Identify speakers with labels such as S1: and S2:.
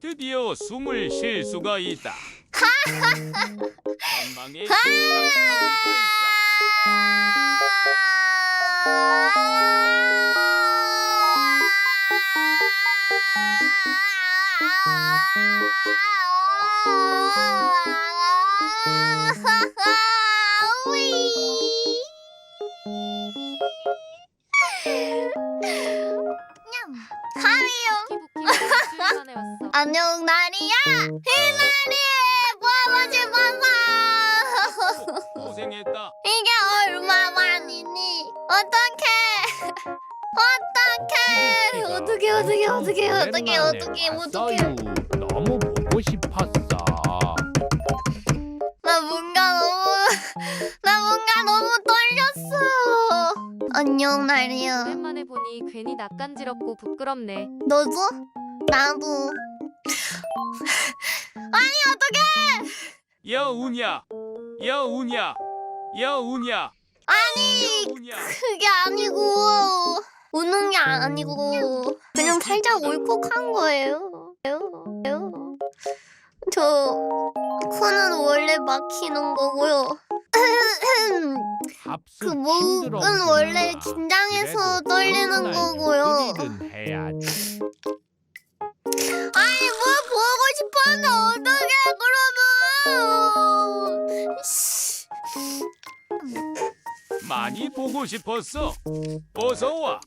S1: 드디어 숨을 쉴 수가 있다. 전방에
S2: 아! 가미요.
S3: 키부키 일주일 만에 왔어.
S2: 안녕 나리야. 희나리 보고 싶어서.
S1: 고생했다.
S2: 이게 얼마만이니? 어떡해? 어떡해? 어떡해 어떡해 어떡해 어떡해 어떡해 어떡해
S4: 너무 보고 싶었어.
S2: 나 뭔가 너무 나 뭔가 너무 떨렸어 안녕 나리야
S3: 오랜만에 보니 괜히 낯간지럽고 부끄럽네.
S2: 너도? 나도 아니 어떡해
S1: 여우냐, 여우냐, 여우냐,
S2: 아니
S1: 여우냐.
S2: 그게 아니고 우는 게 아니고 그냥 살짝 울컥한 거예요. 저 코는 원래 막히는 거고요. 그 목은
S4: 힘들었구나.
S2: 원래 긴장해서
S4: 그래도
S2: 떨리는
S4: 그날
S2: 거고요.
S4: 해야지.
S1: 많이 보고 싶었어. 어서 와.